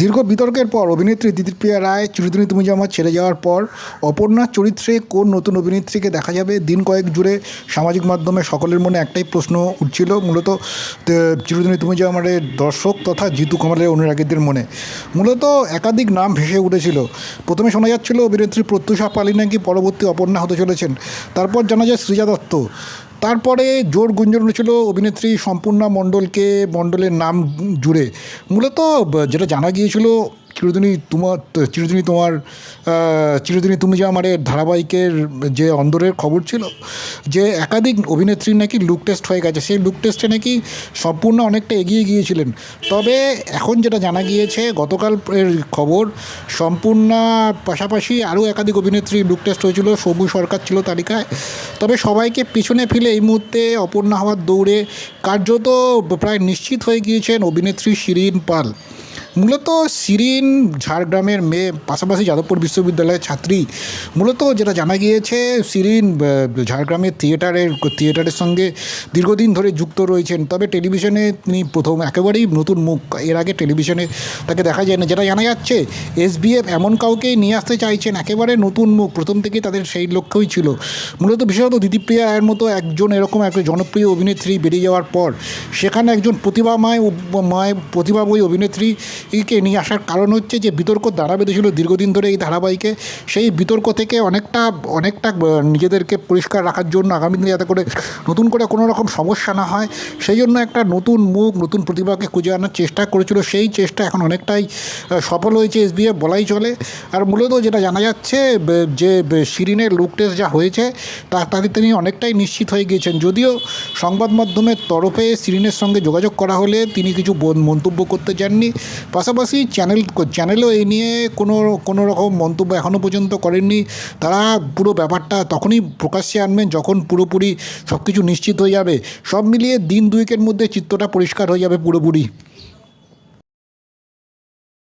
দীর্ঘ বিতর্কের পর অভিনেত্রী দিদিপ্রিয়া রায় চিরদিনী তুমি আমার ছেড়ে যাওয়ার পর অপর্ণার চরিত্রে কোন নতুন অভিনেত্রীকে দেখা যাবে? দিন কয়েক জুড়ে সামাজিক মাধ্যমে সকলের মনে একটাই প্রশ্ন উঠছিল, মূলত চিরদিনী তুমি যে আমার দর্শক তথা জিতু কামালের অনুরাগীদের মনে। মূলত একাধিক নাম ভেসে উঠেছিল। প্রথমে শোনা যাচ্ছিল অভিনেত্রী প্রত্যুষা পালি নাকি পরবর্তী অপর্ণা হতে চলেছেন। তারপর জানা যায় সৃজা দত্ত। তারপরে জোর গুঞ্জন ছিল অভিনেত্রী সম্পূর্ণা মণ্ডলকে মণ্ডলের নাম জুড়ে। মূলত যেটা জানা গিয়েছিল চিরদিনই তোমার চিরদিনই তোমার চিরদিনই তুমি যে আমার ধারাবাহিকের যে অন্দরের খবর ছিল, যে একাধিক অভিনেত্রীর নাকি লুক টেস্ট হয়ে গেছে, সেই লুক টেস্টে নাকি সম্পূর্ণ অনেকটা এগিয়ে গিয়েছিলেন। তবে এখন যেটা জানা গিয়েছে, গতকাল এর খবর, সম্পূর্ণ পাশাপাশি আরও একাধিক অভিনেত্রী লুক টেস্ট হয়েছিল, সবু সরকার ছিল তালিকায়। তবে সবাইকে পিছনে ফেলে এই মুহূর্তে অপর্ণা হওয়ার দৌড়ে কার্যত প্রায় নিশ্চিত হয়ে গিয়েছেন অভিনেত্রী শিরিন পাল। মূলত শিরিন ঝাড়গ্রামের মেয়ে পাশাপাশি যাদবপুর বিশ্ববিদ্যালয়ের ছাত্রী। মূলত যেটা জানা গিয়েছে আহ, ঝাড়গ্রামের থিয়েটারের থিয়েটারের সঙ্গে দীর্ঘদিন ধরে যুক্ত রয়েছেন। তবে টেলিভিশনে তিনি প্রথম একেবারেই নতুন মুখ। এর আগে টেলিভিশনে তাকে দেখা যায় না যেটা জানা যাচ্ছে এসবিএফ এমন কাউকেই নিয়ে আসতে চাইছেন একেবারে নতুন মুখ। প্রথম থেকেই তাদের সেই লক্ষ্যই ছিল। মূলত বিশেষত দিদিপ্রিয়া রায়ের মতো একজন এরকম একটা জনপ্রিয় অভিনেত্রী বেরিয়ে যাওয়ার পর সেখানে একজন প্রতিভাময় ময় প্রতিভাময়ী অভিনেত্রীকে নিয়ে আসার কারণ হচ্ছে যে বিতর্ক দাঁড়া বেঁধেছিল দীর্ঘদিন ধরে এই ধারাবাহিকে। সেই বিতর্ক থেকে অনেকটা অনেকটা নিজেদেরকে পরিষ্কার রাখার জন্য আগামী দিনে যাতে করে নতুন করে কোনো রকম সমস্যা না হয়। সেই জন্য একটা নতুন মুখ, নতুন প্রতিভাকে খুঁজে আনার চেষ্টা করেছিল। সেই চেষ্টা এখন অনেকটাই সফল হয়েছে এসবিএফ বলাই চলে। আর মূলত যেটা জানা যাচ্ছে যে শিরিনের লুক টেস্ট যা হয়েছে, তা, তাতে তিনি অনেকটাই নিশ্চিত হয়ে গিয়েছেন। যদিও সংবাদ মাধ্যমের তরফে শিরিনের সঙ্গে যোগাযোগ করা হলে তিনি কিছু মন্তব্য করতে চাননি। পাশাপাশি চ্যানেল, চ্যানেলও এই নিয়ে কোনো কোনো রকম মন্তব্য এখনও পর্যন্ত করেননি। তারা পুরো ব্যাপারটা তখনই প্রকাশ্যে আনবেন যখন পুরোপুরি সব কিছু নিশ্চিত হয়ে যাবে। সব মিলিয়ে দিন দুয়েকের মধ্যে চিত্রটা পরিষ্কার হয়ে যাবে পুরোপুরি।